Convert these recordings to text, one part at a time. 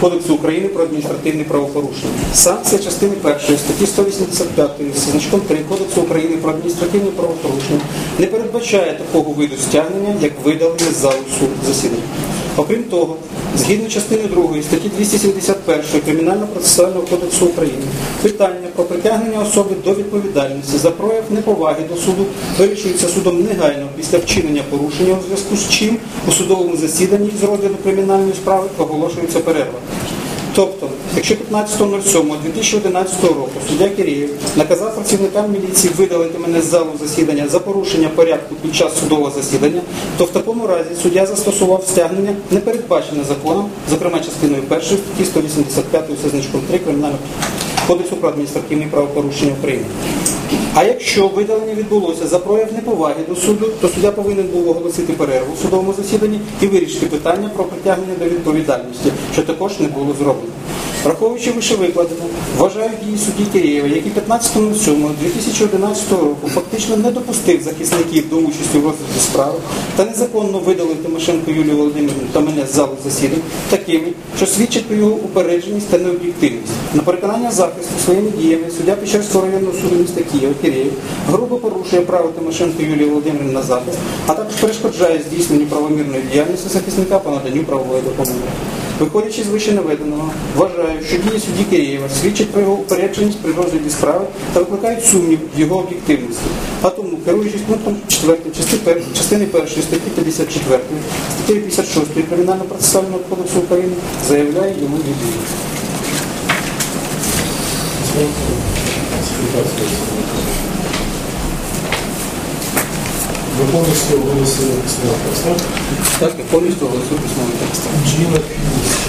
Кодексу України про адміністративні правопорушення. Санкція частини першої статті 185 зі значком 3 Кодексу України про адміністративні правопорушення не передбачає такого виду стягнення, як видалення залу суд засідання. Окрім того, згідно частини 2 статті 271 Кримінально-процесуального кодексу України, питання про притягнення особи до відповідальності за прояв неповаги до суду вирішується судом негайно після вчинення порушення у зв'язку з чим у судовому засіданні з розгляду кримінальної справи оголошується перерва. Тобто, якщо 15.07.2011 року суддя Кирієв наказав працівникам міліції видалити мене з залу засідання за порушення порядку під час судового засідання, то в такому разі суддя застосував стягнення, не передбачене законом, зокрема частиною 1 статті 185 зі значком 3 Кримінального кодексу про адміністративні правопорушення України. А якщо видалення відбулося за прояв неповаги до суду, то суддя повинен був оголосити перерву в судовому засіданні і вирішити питання про притягнення до відповідальності, що також не було зроблено. Враховуючи вище викладено, вважаю дії судді Києва, який 15.07.2011 року фактично не допустив захисників до участі в розгляді справи та незаконно видалив Тимошенко Юлію Володимирівну та мене з залу засідань такими, що свідчить про його упередженість та необ'єктивність. На переконання захисту своїми діями суддя Печерського районного суду міста Києва Кирєєв грубо порушує право Тимошенко Юлії Володимирівни на захист, а також перешкоджає здійсненню правомірної діяльності захисника по наданню правової допомоги. Виходячи з вище наведеного, вважаю, що дії судді Києва свідчать про його упередженість при розгляді справи та викликають сумнів в його об'єктивності. А тому, керуючись пунктом 4 частини 1 частини 1 статті 54, статті 56 Кримінально-процесуального кодексу України, заявляю йому відвід. Ви повністю оголосили письмовий текст, так? Так, я повністю голосую письмовий текст. Чи є необхідність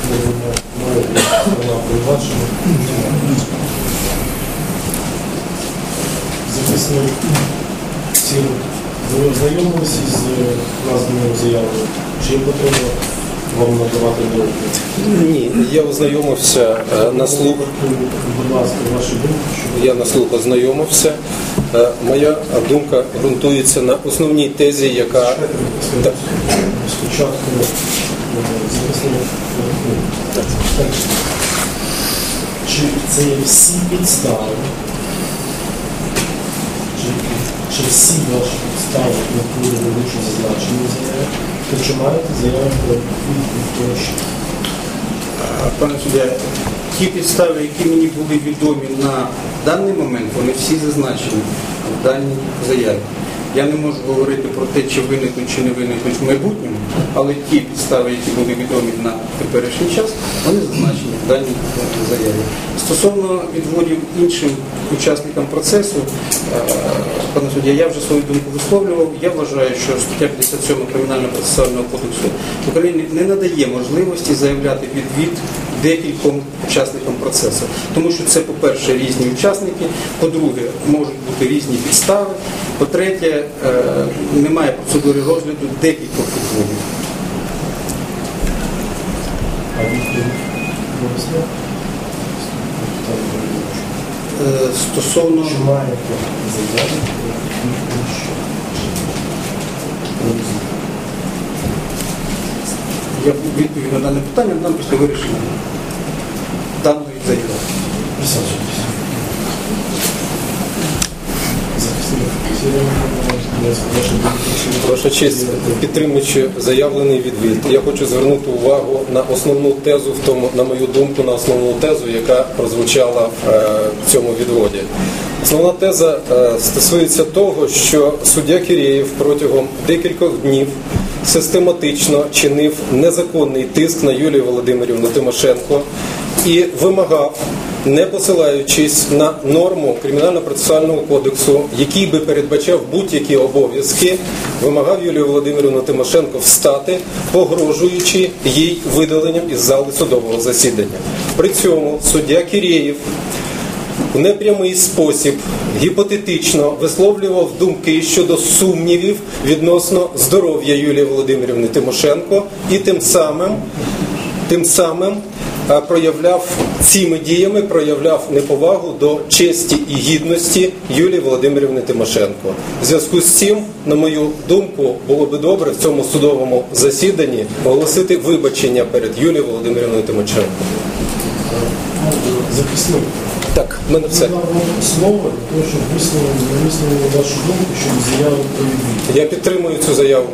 надання має сторона обвинувачення? Захисник ціль. Ви ознайомилися з названою заявою? Чи є потреба вам надавати доповідь? Ні, я ознайомився е, на слух. Будь ласка, ваші думки, що Я на слух ознайомився. Е, Моя думка ґрунтується на основній тезі, яка Так. спочатку е, е, чи це є всі підстави, чи, чи всі ваші підстави, які були вище зазначені заяви, то чи маєте заяви про відповідь тощо? Пане суддя, ті підстави, які мені були відомі на даний момент, вони всі зазначені в даній заяві. Я не можу говорити про те, чи виникнуть, чи не виникнуть в майбутньому, але ті підстави, які були відомі на теперішній час, вони зазначені в даній заяві. Стосовно відводів іншим учасникам процесу, е, пане суддя, я вже свою думку висловлював. Я вважаю, що стаття 57 Кримінально-процесуального кодексу України не надає можливості заявляти відвід декільком учасникам процесу. Тому що це, по-перше, різні учасники, по-друге, можуть бути різні підстави, по-третє, е, немає процедури розгляду декількох підводів. Е, Стосовно Чи маєте заяву про відповідь, що я відповідь на дане питання дам після вирішення даної заяви. Присаджуйтесь. Ваша честь, підтримуючи заявлений відвід, я хочу звернути увагу на основну тезу, в тому, на мою думку, на основну тезу, яка прозвучала е, в цьому відводі. Основна теза е, стосується того, що суддя Кірєєв протягом декількох днів систематично чинив незаконний тиск на Юлію Володимирівну Тимошенко і вимагав не посилаючись на норму кримінально-процесуального кодексу, який би передбачав будь-які обов'язки, вимагав Юлію Володимирівну Тимошенко встати, погрожуючи їй видаленням із зали судового засідання. При цьому суддя Кірєєв в непрямий спосіб гіпотетично висловлював думки щодо сумнівів відносно здоров'я Юлії Володимирівни Тимошенко і тим самим, тим самим е, проявляв цими діями проявляв неповагу до честі і гідності Юлії Володимирівни Тимошенко. В зв'язку з цим, на мою думку, було би добре в цьому судовому засіданні оголосити вибачення перед Юлією Володимирівною Тимошенко. Захисник. Так, в мене все. Слово для того, висловили вашу думку, щоб заяву. Я підтримую цю заяву.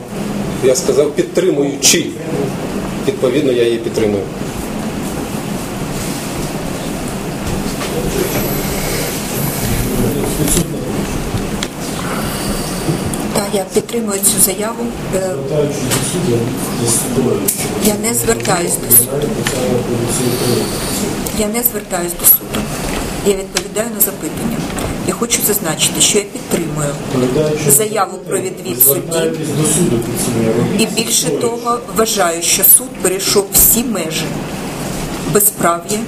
Я сказав підтримуючи. Відповідно, я її підтримую. Так, я підтримую цю заяву. Е, Я не звертаюсь до суду. Я не звертаюсь до суду. Я відповідаю на запитання. І хочу зазначити, що я підтримую заяву про відвід судді. І більше того, вважаю, що суд перейшов всі межі безправ'я,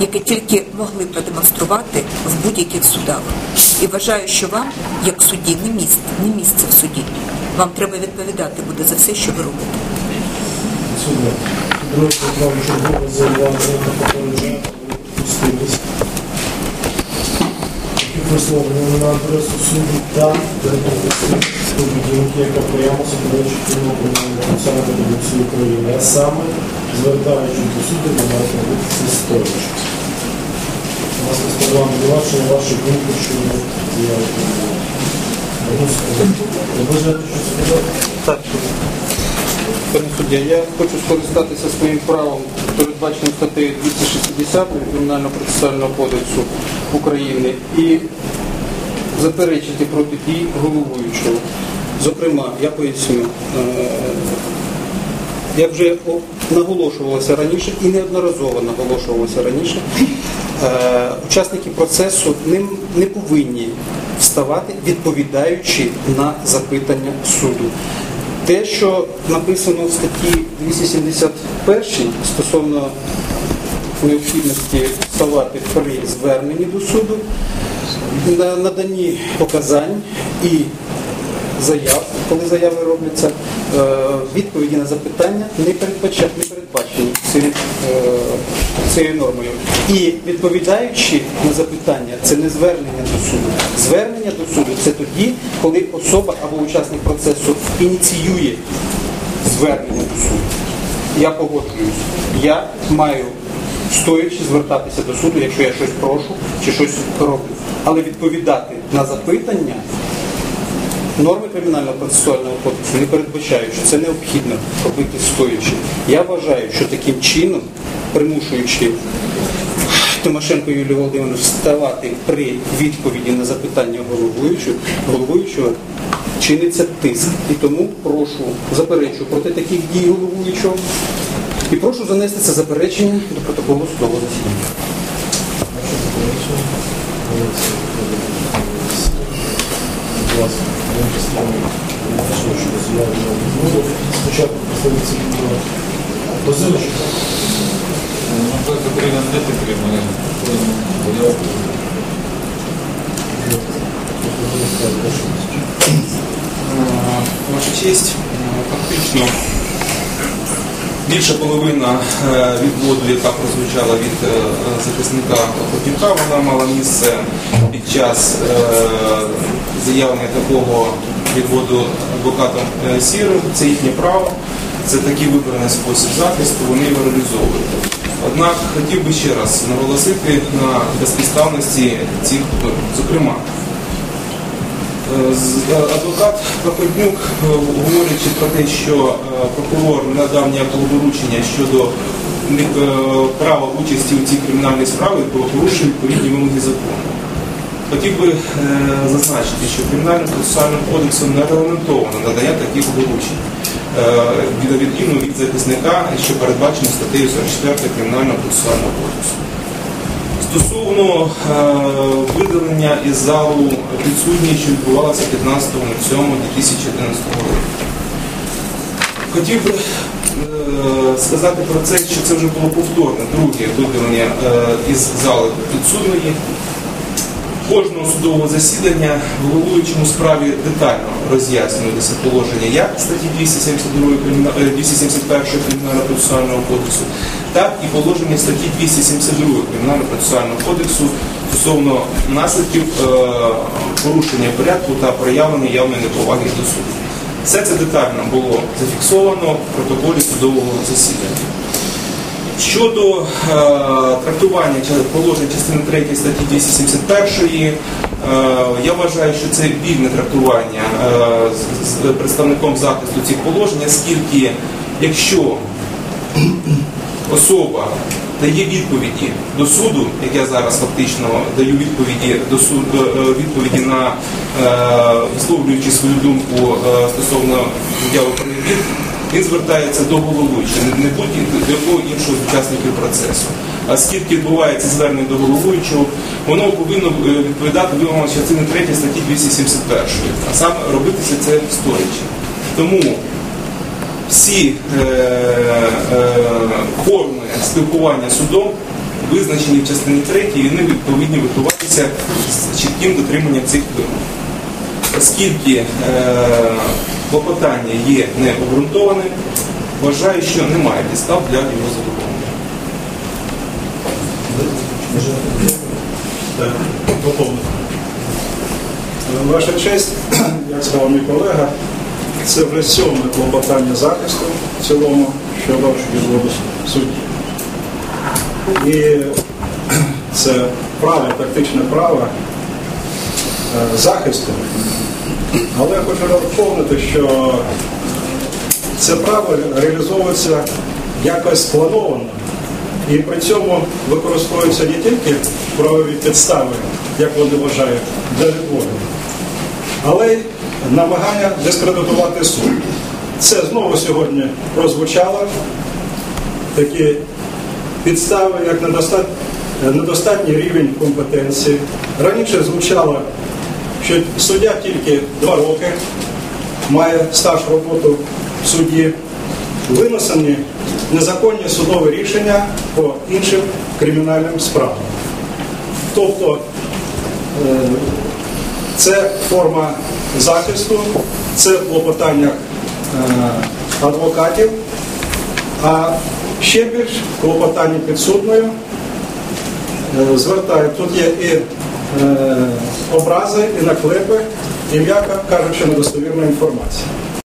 яке тільки могли продемонструвати в будь-яких судах. І вважаю, що вам, як судді, не місце, не місце в суді. Вам треба відповідати буде за все, що ви робите. Судно. Друге, вам чергове зауваження та попередження пустились. Такі висловлення на адресу суду та яка прямо суперечить чинного кримінального національного кодексу України, а саме звертаючись до суду, ви маєте бути стоячи. У нас розповідав обвинувачення ваші думки щодо заяви. Ви бажаєте щось сказати? Так. Пане суддя, я хочу скористатися своїм правом, передбаченим статтею 260 Кримінального процесуального кодексу України і заперечити проти дій головуючого. Зокрема, я поясню, е, як вже наголошувалося раніше і неодноразово наголошувалося раніше, е, учасники процесу не повинні вставати, відповідаючи на запитання суду. Те, що написано в статті 271 стосовно необхідності ставати при зверненні до суду, на наданні показань і заяв, коли заяви робляться, е, відповіді на запитання не передбачені цим, е, цією нормою. І відповідаючи на запитання, це не звернення до суду. Звернення до суду це тоді, коли особа або учасник процесу ініціює звернення до суду. Я погоджуюсь. Я маю стоячи звертатися до суду, якщо я щось прошу чи щось роблю. Але відповідати на запитання Норми кримінального процесуального кодексу не передбачають, що це необхідно робити стоячи. Я вважаю, що таким чином, примушуючи Тимошенко Юлію Володимировну вставати при відповіді на запитання головуючого, головуючого чиниться тиск. І тому прошу заперечую проти таких дій головуючого і прошу занести це заперечення до протоколу судового засідання. Будь ласка, Спочатку представниці. Позивачі. Ну, це потрібно не потрібно. Ваша честь, фактично більша половина е, відводу, яка прозвучала від е, захисника Охотнюка, вона мала місце під час е, заявлення такого відводу адвокатом е, Сірим. Це їхнє право, це такий вибраний спосіб захисту, вони його реалізовують. Однак хотів би ще раз наголосити на безпідставності цих. Зокрема, е, Адвокат Прокопнюк, е, говорячи про те, що е, прокурор надав ніякого доручення щодо е, права участі у цій кримінальній справі, порушено відповідні вимоги закону. Хотів би е, зазначити, що кримінальним процесуальним кодексом не регламентовано надання таких доручень е, від відміну від захисника, що передбачено статтею 44 кримінального процесуального кодексу. Стосовно е, видалення із залу підсудні, що відбувалося 15.07.2011 року. Хотів би е, сказати про це, що це вже було повторне, друге видалення е, із зали підсудної. Кожного судового засідання головуючому справі детально роз'яснювалися положення як статті 272 криміна- е, 271 кримінального процесуального кодексу, так і положення статті 272 Кримінально-процесуального кодексу стосовно наслідків е, порушення порядку та проявлення явної неповаги до суду. Все це детально було зафіксовано в протоколі судового засідання. Щодо е, трактування положень частини 3 статті 271, е, я вважаю, що це вільне трактування е, з, з представником захисту цих положень, оскільки якщо особа дає відповіді до суду, як я зараз фактично даю відповіді до суду е, відповіді на е, висловлюючи свою думку е, стосовно яву перевір, він звертається до головуючого, не- будь до якого іншого з учасників процесу. А скільки відбувається звернення до головуючого, воно повинно е, відповідати вимогам частини 3 статті 271, а саме робитися це стоячи. Тому всі е, е, форми спілкування судом визначені в частині 3 і вони повинні відбуватися з чітким дотриманням цих вимог. Оскільки е, клопотання є необґрунтованим, вважаю, що немає підстав для його задоволення. Так. Ваша честь, як сказав мій колега, це вже сьоме клопотання захисту в цілому щодо відводу судді. І це право, тактичне право е, захисту. Але я хочу доповнити, що це право реалізовується якось сплановано. І при цьому використовуються не тільки правові підстави, як вони вважають, для відводу, але й намагання дискредитувати суд. Це знову сьогодні прозвучало такі підстави, як недостатній рівень компетенції. Раніше звучало, що суддя тільки два роки має стаж роботи в суді, винесені незаконні судові рішення по іншим кримінальним справам. Тобто е, це форма захисту, це клопотання е, адвокатів, а ще більш клопотання підсудною е, звертає. Тут є і образи, і наклепи, і м'яко кажучи, недостовірна інформація.